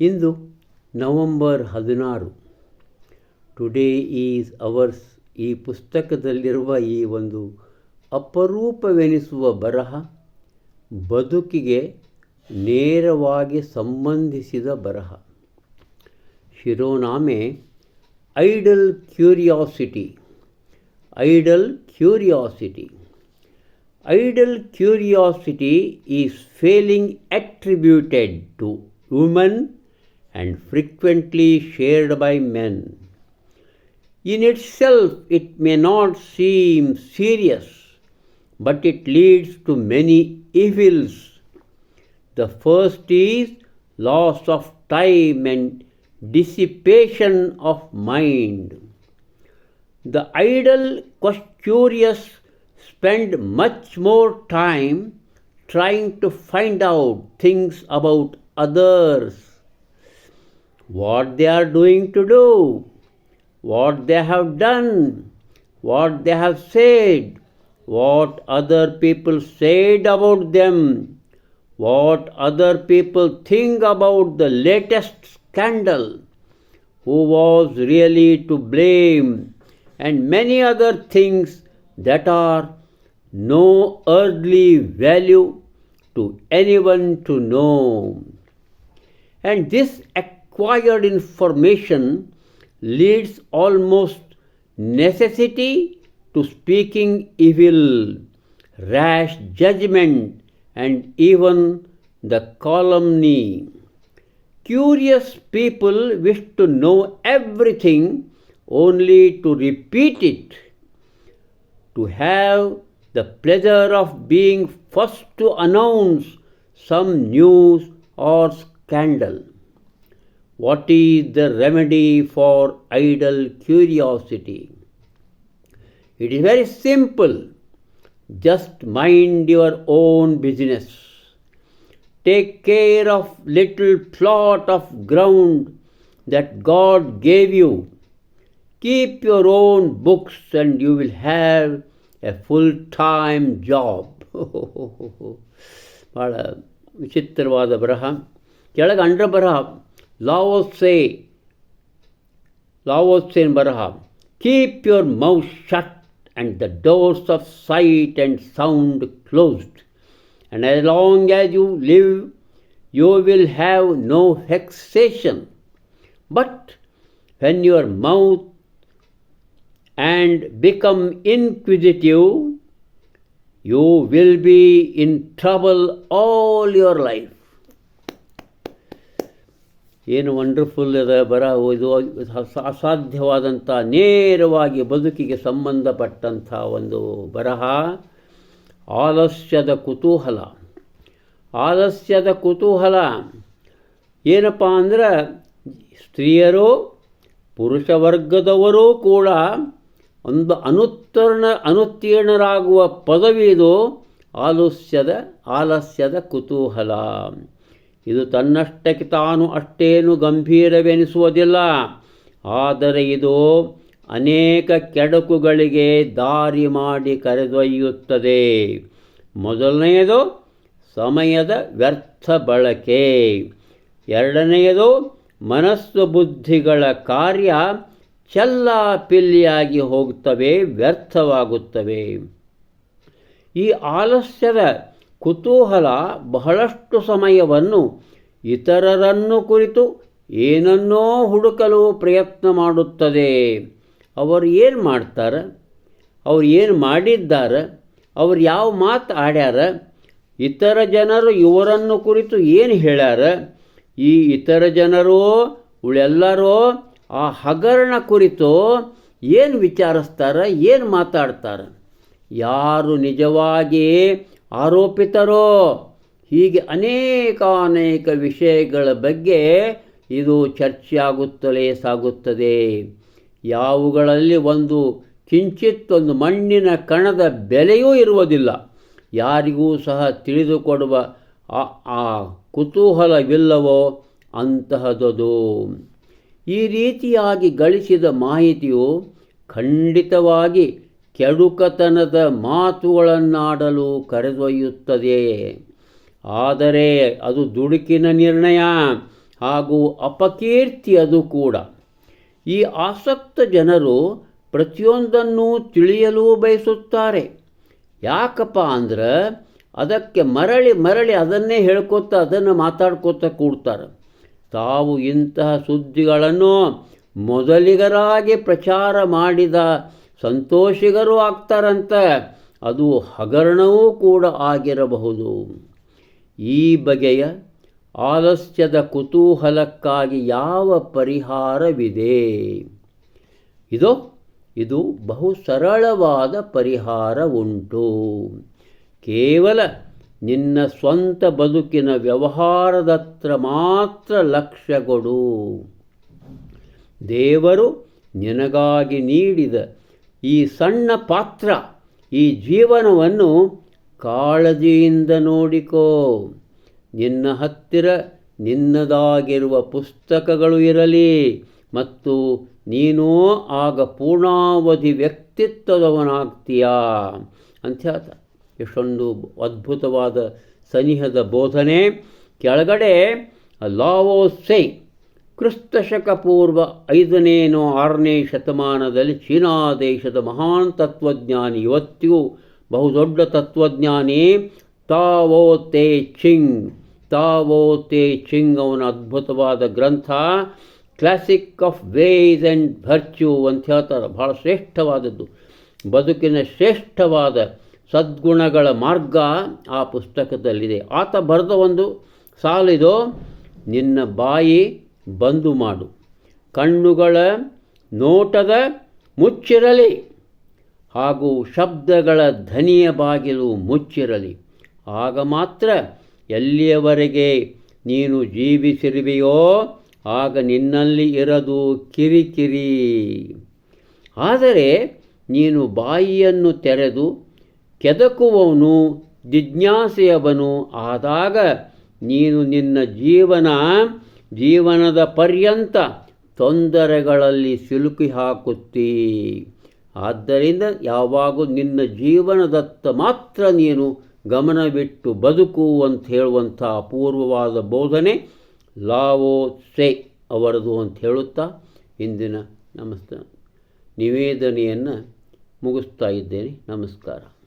ಇಂದು November ಹದಿನಾರು. Today is ours ಈ ಪುಸ್ತಕದಲ್ಲಿರುವ ಈ ಒಂದು ಅಪರೂಪವೆನಿಸುವ ಬರಹ, ಬದುಕಿಗೆ ನೇರವಾಗಿ ಸಂಬಂಧಿಸಿದ ಬರಹ. ಶಿರೋನಾಮೆ idle curiosity idle curiosity idle curiosity is failing attributed to women and frequently shared by men. In itself, it may not seem serious, but it leads to many evils. The first is loss of time and dissipation of mind. The idle, curious spend much more time trying to find out things about others, what they are doing to do, what they have done, what they have said, what other people said about them, what other people think about the latest scandal, who was really to blame, and many other things that are no earthly value to anyone to know. And this acquired information leads almost necessity to speaking evil, rash judgment, and even the calumny. Curious people wish to know everything only to repeat it to have the pleasure of being first to announce some news or scandal. What is the remedy for idle curiosity? It is very simple. Just mind your own business. Take care of little plot of ground that God gave you. Keep your own books and you will have a full time job. ಭಾಳ ವಿಚಿತ್ರವಾದ ಬರಹ ಕೆಳಗೆ ಅಂಡ್ರ ಬರಹ Laotse, say, Baraha, keep your mouth shut and the doors of sight and sound closed. And as long as you live, you will have no vexation. But when your mouth and become inquisitive, you will be in trouble all your life. ಏನು wonderful ಅದ, ಬರ ಇದು ಅಸ- ಅಸಾಧ್ಯವಾದಂಥ, ನೇರವಾಗಿ ಬದುಕಿಗೆ ಸಂಬಂಧಪಟ್ಟಂಥ ಒಂದು ಬರಹ, ಆಲಸ್ಯದ ಕುತೂಹಲ. ಆಲಸ್ಯದ ಕುತೂಹಲ ಏನಪ್ಪ ಅಂದ್ರೆ, ಸ್ತ್ರೀಯರು ಪುರುಷ ವರ್ಗದವರೂ ಕೂಡ ಒಂದು ಅನುತ್ತರ್ಣ, ಅನುತ್ತೀರ್ಣರಾಗುವ ಪದವಿ ಇದು ಆಲಸ್ಯದ ಆಲಸ್ಯದ ಕುತೂಹಲ. ಇದು ತನ್ನಷ್ಟಕ್ಕೆ ತಾನು ಅಷ್ಟೇನು ಗಂಭೀರವೆನಿಸುವುದಿಲ್ಲ. ಆದರೆ ಇದು ಅನೇಕ ಕೆಡಕುಗಳಿಗೆ ದಾರಿ ಮಾಡಿ ಕರೆದೊಯ್ಯುತ್ತದೆ. ಮೊದಲನೆಯದು ಸಮಯದ ವ್ಯರ್ಥ ಬಳಕೆ. ಎರಡನೆಯದು ಮನಸ್ಸು ಬುದ್ಧಿಗಳ ಕಾರ್ಯ ಚೆಲ್ಲಾಪಿಲ್ಲಿಯಾಗಿ ಹೋಗುತ್ತವೆ, ವ್ಯರ್ಥವಾಗುತ್ತವೆ. ಈ ಆಲಸ್ಯದ ಕುತೂಹಲ ಬಹಳಷ್ಟು ಸಮಯವನ್ನು ಇತರರನ್ನು ಕುರಿತು ಏನನ್ನೋ ಹುಡುಕಲು ಪ್ರಯತ್ನ ಮಾಡುತ್ತದೆ. ಅವರು ಏನು ಮಾಡ್ತಾರೆ? ಅವ್ರು ಏನು ಮಾಡಿದ್ದಾರೆ? ಅವ್ರು ಯಾವ ಮಾತು ಆಡ್ಯಾರ? ಇತರ ಜನರು ಇವರನ್ನು ಕುರಿತು ಏನು ಹೇಳ್ಯಾರ? ಈ ಇತರ ಜನರು, ಉಳೆಲ್ಲರೂ ಆ ಹಗರಣ ಕುರಿತು ಏನು ವಿಚಾರಿಸ್ತಾರೆ? ಏನು ಮಾತಾಡ್ತಾರೆ? ಯಾರು ನಿಜವಾಗಿ ಆರೋಪಿತರೋ? ಹೀಗೆ ಅನೇಕ ಅನೇಕ ವಿಷಯಗಳ ಬಗ್ಗೆ ಇದು ಚರ್ಚೆಯಾಗುತ್ತಲೇ ಸಾಗುತ್ತದೆ. ಯಾವುಗಳಲ್ಲಿ ಒಂದು ಕಿಂಚಿತ್ತೊಂದು ಮಣ್ಣಿನ ಕಣದ ಬೆಲೆಯೂ ಇರುವುದಿಲ್ಲ. ಯಾರಿಗೂ ಸಹ ತಿಳಿದುಕೊಡುವ ಆ ಕುತೂಹಲವಿಲ್ಲವೋ ಅಂತಹದದು. ಈ ರೀತಿಯಾಗಿ ಗಳಿಸಿದ ಮಾಹಿತಿಯು ಖಂಡಿತವಾಗಿ ಕೆಡುಕತನದ ಮಾತುಗಳನ್ನಾಡಲು ಕರೆದೊಯ್ಯುತ್ತದೆ. ಆದರೆ ಅದು ದುಡುಕಿನ ನಿರ್ಣಯ ಹಾಗೂ ಅಪಕೀರ್ತಿ ಅದು ಕೂಡ. ಈ ಆಸಕ್ತ ಜನರು ಪ್ರತಿಯೊಂದನ್ನು ತಿಳಿಯಲು ಬಯಸುತ್ತಾರೆ. ಯಾಕಪ್ಪ ಅಂದ್ರೆ ಅದಕ್ಕೆ ಮರಳಿ ಮರಳಿ ಅದನ್ನೇ ಹೇಳ್ಕೊತ ಅದನ್ನು ಮಾತಾಡ್ಕೋತ ಕೂಡ್ತಾರೆ. ತಾವು ಇಂತಹ ಸುದ್ದಿಗಳನ್ನು ಮೊದಲಿಗರಾಗಿ ಪ್ರಚಾರ ಮಾಡಿದ ಸಂತೋಷಿಗರು ಆಗ್ತಾರಂತ, ಅದು ಹಗರಣವೂ ಕೂಡ ಆಗಿರಬಹುದು. ಈ ಬಗೆಯ ಆಲಸ್ಯದ ಕುತೂಹಲಕ್ಕಾಗಿ ಯಾವ ಪರಿಹಾರವಿದೆ? ಇದು ಇದು ಬಹು ಸರಳವಾದ ಪರಿಹಾರ ಉಂಟು ಕೇವಲ ನಿನ್ನ ಸ್ವಂತ ಬದುಕಿನ ವ್ಯವಹಾರದತ್ರ ಮಾತ್ರ ಲಕ್ಷ್ಯ ದೇವರು ನಿನಗಾಗಿ ನೀಡಿದ ಈ ಸಣ್ಣ ಪಾತ್ರ, ಈ ಜೀವನವನ್ನು ಕಾಳಜಿಯಿಂದ ನೋಡಿಕೋ. ನಿನ್ನ ಹತ್ತಿರ ನಿನ್ನದಾಗಿರುವ ಪುಸ್ತಕಗಳು ಇರಲಿ ಮತ್ತು ನೀನೂ ಆಗ ಪೂರ್ಣಾವಧಿ ವ್ಯಕ್ತಿತ್ವದವನಾಗ್ತೀಯಾ ಅಂತ ಹೇಳ್ತ. ಎಷ್ಟೊಂದು ಅದ್ಭುತವಾದ ಸನಿಹದ ಬೋಧನೆ. ಕೆಳಗಡೆ ಲಾವೋ ಸೈ ಕ್ರಿಸ್ತಶಕ ಪೂರ್ವ ಐದನೇನೋ ಆರನೇ ಶತಮಾನದಲ್ಲಿ ಚೀನಾ ದೇಶದ ಮಹಾನ್ ತತ್ವಜ್ಞಾನಿ. ಇವತ್ತಿಗೂ ಬಹುದೊಡ್ಡ ತತ್ವಜ್ಞಾನಿ ತಾವೋ ತೇ ಚಿಂಗ್. ತಾವೋ ತೇ ಚಿಂಗ್ ಅವನ ಅದ್ಭುತವಾದ ಗ್ರಂಥ classic of ways and virtue ಅಂತ ಹೇಳ್ತಾರೆ. ಭಾಳ ಶ್ರೇಷ್ಠವಾದದ್ದು. ಬದುಕಿನ ಶ್ರೇಷ್ಠವಾದ ಸದ್ಗುಣಗಳ ಮಾರ್ಗ ಆ ಪುಸ್ತಕದಲ್ಲಿದೆ. ಆತ ಬರೆದ ಒಂದು ಸಾಲಿದು, ನಿನ್ನ ಬಾಯಿ ಬಂದು ಮಾಡು. ಕಣ್ಣುಗಳ ನೋಟದ ಮುಚ್ಚಿರಲಿ. ಹಾಗೂ ಶಬ್ದಗಳ ಧನಿಯ ಬಾಗಿಲು ಮುಚ್ಚಿರಲಿ. ಆಗ ಮಾತ್ರ ಎಲ್ಲಿಯವರೆಗೆ ನೀನು ಜೀವಿಸಿರುವೆಯೋ, ಆಗ ನಿನ್ನಲ್ಲಿ ಇರದು ಕಿರಿಕಿರಿ. ಆದರೆ ನೀನು ಬಾಯಿಯನ್ನು ತೆರೆದು ಕೆದಕುವವನು, ಜಿಜ್ಞಾಸೆಯವನು ಆದಾಗ ನೀನು ನಿನ್ನ ಜೀವನ ಜೀವನದ ಪರ್ಯಂತ ತೊಂದರೆಗಳಲ್ಲಿ ಸಿಲುಕಿ ಹಾಕುತ್ತೀ. ಆದ್ದರಿಂದ ಯಾವಾಗೂ ನಿನ್ನ ಜೀವನದತ್ತ ಮಾತ್ರ ನೀನು ಗಮನವಿಟ್ಟು ಬದುಕು ಅಂತ ಹೇಳುವಂಥ ಅಪೂರ್ವವಾದ ಬೋಧನೆ ಲಾವೋ ಸೆ ಅವರದು ಅಂತ ಹೇಳುತ್ತಾ ಇಂದಿನ ನಮಸ್ತೆ ನಿವೇದನೆಯನ್ನು ಮುಗಿಸ್ತಾ ಇದ್ದೇನೆ. ನಮಸ್ಕಾರ.